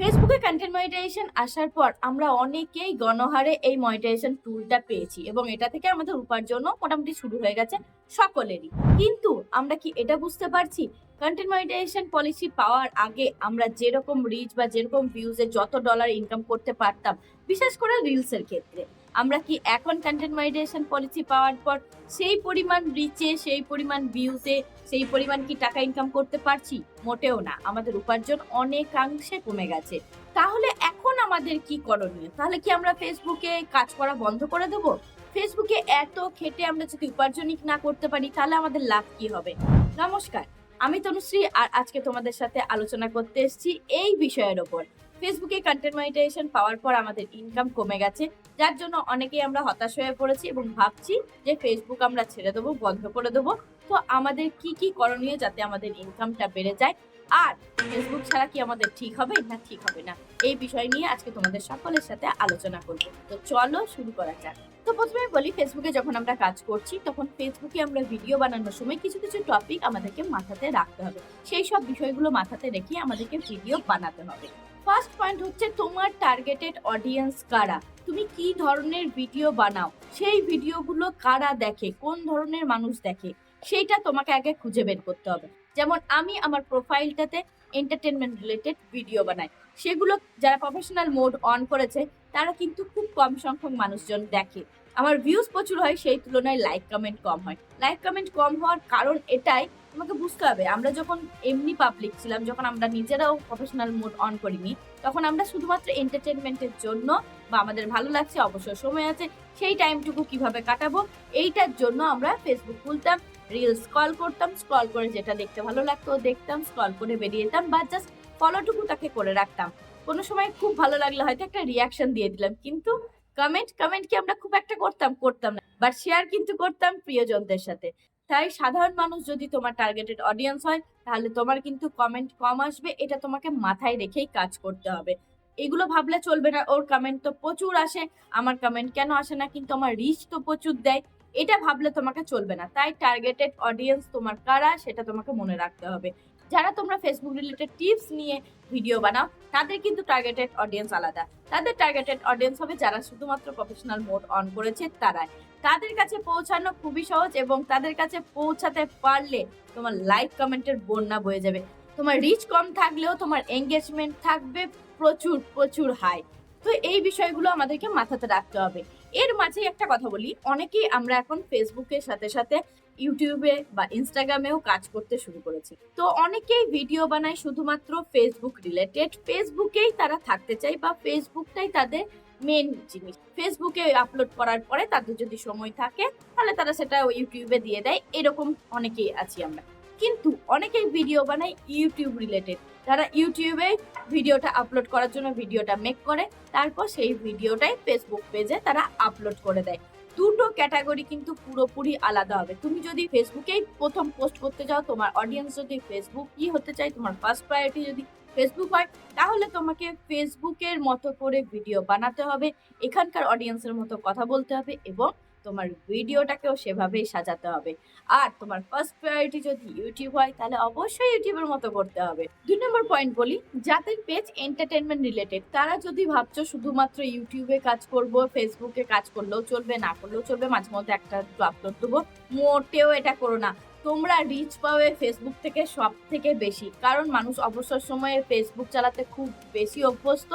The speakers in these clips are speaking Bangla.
ফেসবুকে কন্টেন্ট মনিটাইজেশন আসার পর আমরা অনেকেই গণহারে এই মনিটাইজেশন টুলটা পেয়েছি এবং এটা থেকে আমাদের উপার্জনও মোটামুটি শুরু হয়ে গেছে সকলেরই। কিন্তু আমরা কি এটা বুঝতে পারছি? কন্টেন্ট মনিটাইজেশন পলিসি পাওয়ার আগে আমরা যেরকম রিচ বা যেরকম ভিউজে যত ডলার ইনকাম করতে পারতাম, বিশেষ করে রিলসের ক্ষেত্রে। আমরা কি এখন কন্টেন্ট মনিটাইজেশন পলিসি পাওয়ার পর সেই পরিমাণ রিচে সেই পরিমাণ ভিউতে সেই পরিমাণ কি টাকা ইনকাম করতে পারছি? মোটেও না। আমাদের উপার্জন অনেকাংশে কমে গেছে। তাহলে এখন আমাদের কি করণীয়? তাহলে কি আমরা ফেসবুকে কাজ করা বন্ধ করে দেব? ফেসবুকে এত খেটে আমরা যদি উপার্জনই না করতে পারি, তাহলে আমাদের লাভ কি হবে? নমস্কার। আমি তনুশ্রী আর আজকে তোমাদের সাথে আলোচনা করতে এসেছি এই বিষয়ের ওপর। ফেসবুকে কন্টেন্ট মনিটাইজেশন পাওয়ার পর আমাদের ইনকাম কমে গেছে, যার জন্য অনেকেই আমরা হতাশ হয়ে পড়েছি এবং ভাবছি যে ফেসবুক আমরা ছেড়ে দেবো, বন্ধ করে দেবো। তো আমাদের কি কি করণীয় যাতে আমাদের ইনকামটা বেড়ে যায়? আর ফেসবুক ছাড়া কি আমাদের ঠিক হবে? না, ঠিক হবে না। এই বিষয় নিয়ে আজকে তোমাদের সকলের সাথে আলোচনা করব। তো চলো শুরু করা যাক। তো প্রথমে বলি ফেসবুকে যখন আমরা কাজ করছি, তখন ফেসবুকে আমরা ভিডিও বানানোর সময় কিছু কিছু টপিক আমাদেরকে মাথাতে রাখতে হবে। সেই সব বিষয়গুলো মাথাতে রেখে আমাদেরকে ভিডিও বানাতে হবে। ফার্স্ট পয়েন্ট হচ্ছে তোমার টার্গেটেড অডিয়েন্স কারা? তুমি কি ধরনের ভিডিও বানাও? সেই ভিডিওগুলো কারা দেখে? কোন ধরনের মানুষ দেখে? সেইটা তোমাকে আগে খুঁজে বের করতে হবে। যেমন আমি আমার প্রোফাইলটাতে এন্টারটেনমেন্ট রিলেটেড ভিডিও বানাই। সেগুলো যারা প্রফেশনাল মোড অন করেছে, তারা কিন্তু খুব কম সংখ্যক মানুষজন দেখে। আমার ভিউজ প্রচুর হয়, সেই তুলনায় লাইক কমেন্ট কম হয়। লাইক কমেন্ট কম হওয়ার কারণ এটাই তোমাকে বুঝতে হবে, আমরা যখন এমনি পাবলিক ছিলাম, যখন আমরা নিজেরাও প্রফেশনাল মোড অন করিনি, তখন আমরা শুধুমাত্র এন্টারটেনমেন্টের জন্য বা আমাদের ভালো লাগছে, অবসর সময় আছে, সেই টাইমটুকু কীভাবে কাটাবো, এইটার জন্য আমরা ফেসবুক খুলতাম রিল স্ক্রল করতাম স্ক্রল করে যেটা দেখতে ভালো লাগতো দেখতাম স্ক্রল করে বেরিয়ে যেতাম বা জাস্ট ফলোটুকু তাকে করে রাখতাম। কোনো সময় খুব ভালো লাগলে হয়তো একটা রিয়াকশন দিয়ে দিলাম, কিন্তু কমেন্ট কমেন্ট কি আমরা খুব একটা করতাম করতাম না বাট শেয়ার কিন্তু করতাম প্রিয়জনদের সাথে। তাই সাধারণ মানুষ যদি তোমার টার্গেটেড অডিয়েন্স হয়, তাহলে তোমার কিন্তু কমেন্ট কম আসবে, এটা তোমাকে মাথায় রেখেই কাজ করতে হবে। এগুলো ভাবলে চলবে না, ওর কমেন্ট তো প্রচুর আসে, আমার কমেন্ট কেন আসে না, কিন্তু আমার রিচ তো প্রচুর দেয়, এটা ভাবলে তোমাকে চলবে না। তাই টার্গেটেড অডিয়েন্স তোমার কারা, সেটা তোমাকে মনে রাখতে হবে। যারা তোমরা ফেসবুক রিলেটেড টিপস নিয়ে ভিডিও বানাও, তাদের কিন্তু টার্গেটেড অডিয়েন্স আলাদা। তাদের টার্গেটেড অডিয়েন্স হবে যারা শুধুমাত্র প্রফেশনাল মোড অন করেছে তারাই। তাদের কাছে পৌঁছানো খুবই সহজ এবং তাদের কাছে পৌঁছাতে পারলে তোমার লাইক কমেন্টের বন্যা বয়ে যাবে। তোমার রিচ কম থাকলেও তোমার এঙ্গেজমেন্ট থাকবে প্রচুর প্রচুর হাই তো এই বিষয়গুলো আমাদেরকে মাথাতে রাখতে হবে। এর মাঝে একটা কথা বলি, অনেকেই আমরা এখন ফেসবুকের সাথে সাথে ইউটিউবে বা ইনস্টাগ্রামেও কাজ করতে শুরু করেছে। তো অনেকেই ভিডিও বানায় শুধুমাত্র ফেসবুক রিলেটেড ফেসবুকেই তারা থাকতে চায় বা ফেসবুকটাই তাদের মেন জিনিস। ফেসবুকে আপলোড করার পরে তাদের যদি সময় থাকে, তাহলে তারা সেটা ইউটিউবে দিয়ে দেয়। এরকম অনেকেই আছি আমরা। কিন্তু অনেকেই ভিডিও বানায় ইউটিউব রিলেটেড তারা ইউটিউবে ভিডিওটা আপলোড করার জন্য ভিডিওটা মেক করে, তারপর সেই ভিডিওটাই ফেসবুক পেজে তারা আপলোড করে দেয়। দুটো ক্যাটাগরি কিন্তু পুরোপুরি আলাদা হবে। তুমি যদি ফেসবুকেই প্রথম পোস্ট করতে যাও, তোমার অডিয়েন্স যদি ফেসবুক কি হতে চাই তোমার ফার্স্ট প্রায়োরিটি যদি ফেসবুক হয়, তাহলে তোমাকে ফেসবুকের মতো করে ভিডিও বানাতে হবে, এখানকার অডিয়েন্সের মতো কথা বলতে হবে এবং তোমার ভিডিওটাকেও সেভাবেই সাজাতে হবে। আর তোমার ফার্স্ট প্রায়োরিটি যদি ইউটিউব হয়, তাহলে অবশ্যই ইউটিউবের মতো করতে হবে। দুই নম্বর পয়েন্ট বলি, যাদের পেজ এন্টারটেনমেন্ট রিলেটেড তারা যদি ভাবছ শুধুমাত্র ইউটিউবে কাজ করব ফেসবুকে কাজ করলেও চলবে, না করলেও চলবে, মাঝে মধ্যে একটা আপলোড দেবো, মোটেও এটা করো না। তোমরা রিচ পাবে ফেসবুক থেকে সব থেকে বেশি, কারণ মানুষ অবসর সময়ে ফেসবুক চালাতে খুব বেশি অভ্যস্ত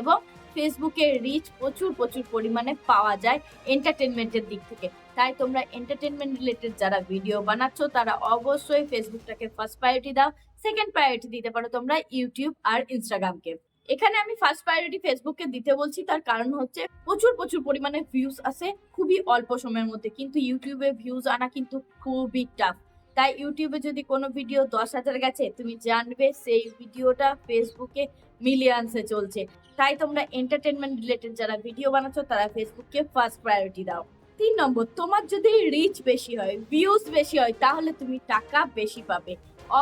এবং ফেসবুকে রিচ প্রচুর প্রচুর পরিমাণে পাওয়া যায় এন্টারটেনমেন্টের দিক থেকে। তাই তোমরা এন্টারটেনমেন্ট রিলেটেড যারা ভিডিও বানাচ্ছ, তারা অবশ্যই ফেসবুকটাকে ফার্স্ট প্রায়োরিটি দাও সেকেন্ড প্রায়োরিটি দিতে পারো তোমরা ইউটিউব আর ইনস্টাগ্রামকে এখানে আমি ফার্স্ট প্রায়োরিটি ফেসবুককে দিতে বলছি, তার কারণ হচ্ছে প্রচুর প্রচুর পরিমাণে ভিউজ আসে খুবই অল্প সময়ের মধ্যে, কিন্তু ইউটিউবে ভিউজ আনা কিন্তু খুবই টাফ তাই ইউটিউবে যদি কোনো ভিডিও দশ হাজার গেছে, তুমি জানবে সেই ভিডিওটা ফেসবুকে মিলিয়ন্সে চলছে। তাই তোমরা এন্টারটেনমেন্ট রিলেটেড যারা ভিডিও বানাচ্ছ, তারা ফেসবুককে ফার্স্ট প্রায়োরিটি দাও। তিন নম্বর, তোমার যদি রিচ বেশি হয় ভিউজ বেশি হয়, তাহলে তুমি টাকা বেশি পাবে।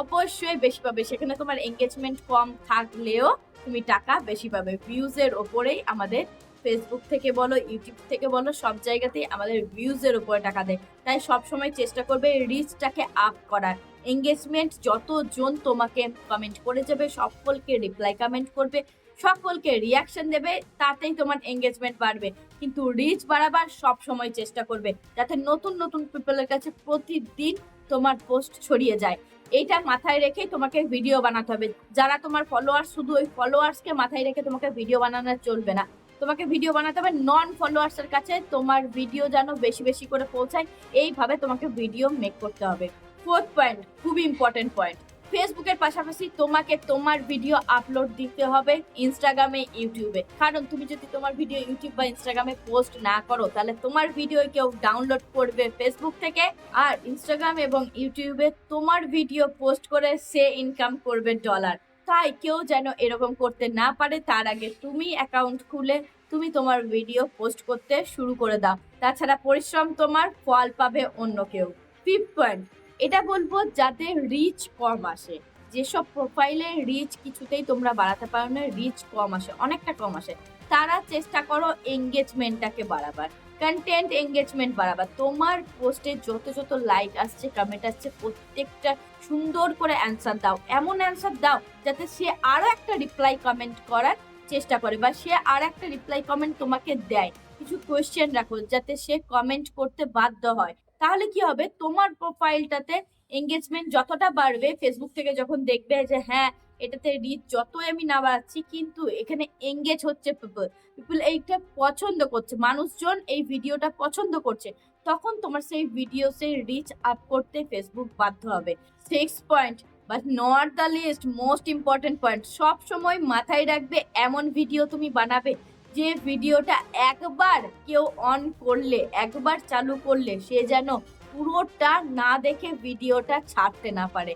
অবশ্যই বেশি পাবে। সেখানে তোমার এঙ্গেজমেন্ট কম থাকলেও তুমি টাকা বেশি পাবে। ভিউজের ওপরেই আমাদের ফেসবুক থেকে বলো ইউটিউব থেকে বলো, সব জায়গাতেই আমাদের ভিউজের উপরে টাকা দেয়। তাই সব সময় চেষ্টা করবে রিচটাকে আপ করার। এঙ্গেজমেন্ট যতজন তোমাকে কমেন্ট করে যাবে, সকলকে রিপ্লাই কমেন্ট করবে, সকলকে রিয়াকশন দেবে, তাতেই তোমার এঙ্গেজমেন্ট বাড়বে। কিন্তু রিচ বাড়াবার সব সময় চেষ্টা করবে, যাতে নতুন নতুন পিপলের কাছে প্রতিদিন তোমার পোস্ট ছড়িয়ে যায়। এইটা মাথায় রেখেই তোমাকে ভিডিও বানাতে হবে। যারা তোমার ফলোয়ার্স শুধু ওই ফলোয়ার্সকে মাথায় রেখে তোমাকে ভিডিও বানানো চলবে না। তোমাকে ভিডিও বানাতে হবে নন ফলোয়ার্সের কাছে। তোমার ভিডিও যেন বেশি বেশি করে পৌঁছায়, এইভাবে তোমাকে ভিডিও মেক করতে হবে। ফোর্থ পয়েন্ট খুবই ইম্পর্টেন্ট পয়েন্ট ফেসবুকের পাশাপাশি তোমাকে তোমার ভিডিও আপলোড দিতে হবে ইনস্টাগ্রামে ইউটিউবে কারণ তুমি যদি তোমার ভিডিও ইউটিউব বা ইনস্টাগ্রামে পোস্ট না করো, তাহলে তোমার ভিডিও কেউ ডাউনলোড করবে ফেসবুক থেকে আর ইনস্টাগ্রাম এবং ইউটিউবে তোমার ভিডিও পোস্ট করে সে ইনকাম করবে ডলার তাই কেউ যেন এরকম করতে না পারে, তার আগে তুমি অ্যাকাউন্ট খুলে তুমি তোমার ভিডিও পোস্ট করতে শুরু করে দাও। তাছাড়া পরিশ্রম তোমার ফল পাবে অন্য কেউ। ফিফথ পয়েন্ট এটা বলব যাতে রিচ কম আসে। যেসব প্রোফাইলে রিচ কিছুতেই তোমরা বাড়াতে পারো না রিচ কম আসে, অনেকটা কম আসে। তারা চেষ্টা করো এঙ্গেজমেন্টটাকে বাড়াবার। কন্টেন্ট এঙ্গেজমেন্ট বাড়াবার তোমার পোস্টে যত যত লাইক আসছে কমেন্ট আসছে, প্রত্যেকটা সুন্দর করে অ্যান্সার দাও। এমন অ্যান্সার দাও যাতে সে আরও একটা রিপ্লাই কমেন্ট করার চেষ্টা করে বা সে আর একটা রিপ্লাই কমেন্ট তোমাকে দেয়। কিছু কোয়েশ্চেন রাখো যাতে সে কমেন্ট করতে বাধ্য হয়। তাহলে কি হবে? তোমার প্রোফাইলটাতে এঙ্গেজমেন্ট যতটা বাড়বে ফেসবুক থেকে যখন দেখবে যে হ্যাঁ এটাতে রিচ যতই আমি না বাড়াচ্ছি কিন্তু এখানে এঙ্গেজ হচ্ছে পিপল পিপল এইটা পছন্দ করছে, মানুষজন এই ভিডিওটা পছন্দ করছে। তখন তোমার সেই ভিডিও সেই রিচ আপ করতে ফেসবুক বাধ্য হবে। Six point but not the least most important point সব সময় মাথায় রাখবে এমন ভিডিও তুমি বানাবে, যে ভিডিওটা একবার কেউ অন করলে, একবার চালু করলে সে যেন পুরোটা না দেখে ভিডিওটা ছাড়তে না পারে।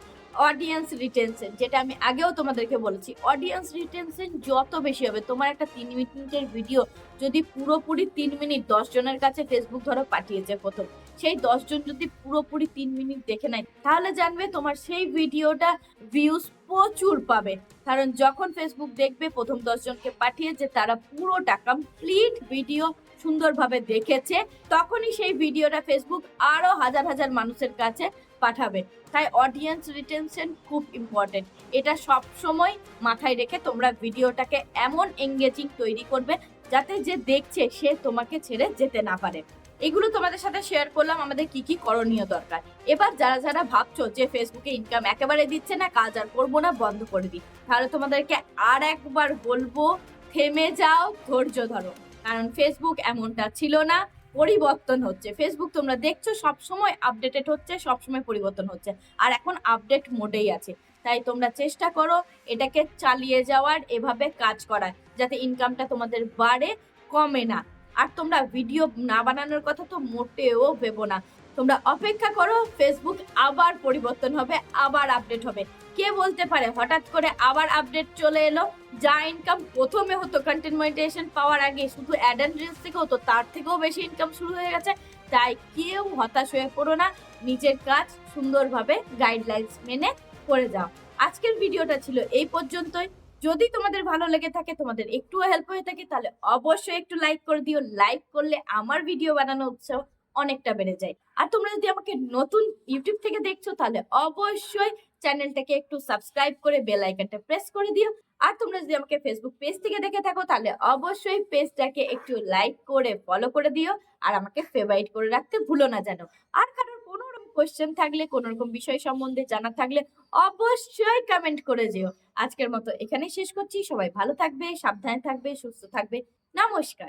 অডিয়েন্স রিটেনশন যেটা আমি আগেও তোমাদেরকে বলেছি অডিয়েন্স রিটেনশন যত বেশি হবে, তোমার একটা তিন মিনিটের ভিডিও যদি পুরোপুরি তিন মিনিট জনের কাছে ফেসবুক ধরো পাঠিয়েছে প্রথম, সেই দশজন যদি পুরোপুরি তিন মিনিট দেখে নেয়, তাহলে জানবে তোমার সেই ভিডিওটা ভিউজ প্রচুর পাবে। কারণ যখন ফেসবুক দেখবে, প্রথম দশজনকে পাঠিয়েছে, তারা পুরোটা কমপ্লিট ভিডিও সুন্দরভাবে দেখেছে, তখনই সেই ভিডিওটা ফেসবুক আরও হাজার হাজার মানুষের কাছে পাঠাবে। তাই অডিয়েন্স রিটেনশন খুব ইম্পর্টেন্ট এটা সব সময় মাথায় রেখে তোমরা ভিডিওটাকে এমন এঙ্গেজিং তৈরি করবে, যাতে যে দেখছে সে তোমাকে ছেড়ে যেতে না পারে। এগুলো তোমাদের সাথে শেয়ার করলাম, আমাদের কি কি করণীয় দরকার। এবার যারা যারা ভাবছ যে ফেসবুকে ইনকাম একেবারে দিচ্ছে না, কাজ আর করব না, বন্ধ করে দিই। তাহলে তোমাদেরকে আর একবার বলব, থেমে যাও, ধৈর্য ধরো। কারণ ফেসবুক এমনটা ছিল না, পরিবর্তন হচ্ছে। ফেসবুক তোমরা দেখছ সব সময় আপডেটেড হচ্ছে সব সময় পরিবর্তন হচ্ছে। আর এখন আপডেট মোডেই আছে। তাই তোমরা চেষ্টা করো এটাকে চালিয়ে যাওয়ার, এভাবে কাজ করার, যাতে ইনকামটা তোমাদের বাড়ে, কমে না। আর তোমরা ভিডিও না বানানোর কথা তো মোটেও ভেবো না। তোমরা অপেক্ষা করো ফেসবুক আবার পরিবর্তন হবে, আবার আপডেট হবে। কে বলতে পারে? হঠাৎ করে আবার আপডেট চলে এলো। যা ইনকাম প্রথমে হতো কন্টেন্ট মনিটাইজেশন পাওয়ার আগে, শুধু অ্যাড অ্যান্ড রিলস থেকে হতো, তার থেকেও বেশি ইনকাম শুরু হয়ে গেছে। তাই কেউ হতাশ হয়ে পড়ো না, নিজের কাজ সুন্দরভাবে গাইডলাইন্স মেনে করে যাও। আজকের ভিডিওটা ছিল এই পর্যন্তই। যদি তোমাদের ভালো লেগে থাকে, তোমাদের একটুও হেল্প হয়ে থাকে, তাহলে অবশ্যই একটু লাইক করে দিও। লাইক করলে আমার ভিডিও বানানো উৎসাহ অনেকটা বেড়ে যায়। আর তোমরা যদি আমাকে নতুন ইউটিউব থেকে দেখছ, তাহলে অবশ্যই চ্যানেলটাকে একটু সাবস্ক্রাইব করে বেল আইকনটা প্রেস করে দিও। আর তোমরা যদি আমাকে ফেসবুক পেজ থেকে দেখে থাকো, তাহলে অবশ্যই পেজটাকে একটু লাইক করে ফলো করে দিও আর আমাকে ফেভারিট করে রাখতে ভুলো না যেন। আর কারোর কোনো রকম কোয়েশ্চেন থাকলে, কোনো রকম বিষয় সম্বন্ধে জানা থাকলে অবশ্যই কমেন্ট করে যেও আজকের মতো এখানেই শেষ করছি। সবাই ভালো থাকবে, সাবধানে থাকবে, সুস্থ থাকবে। নমস্কার।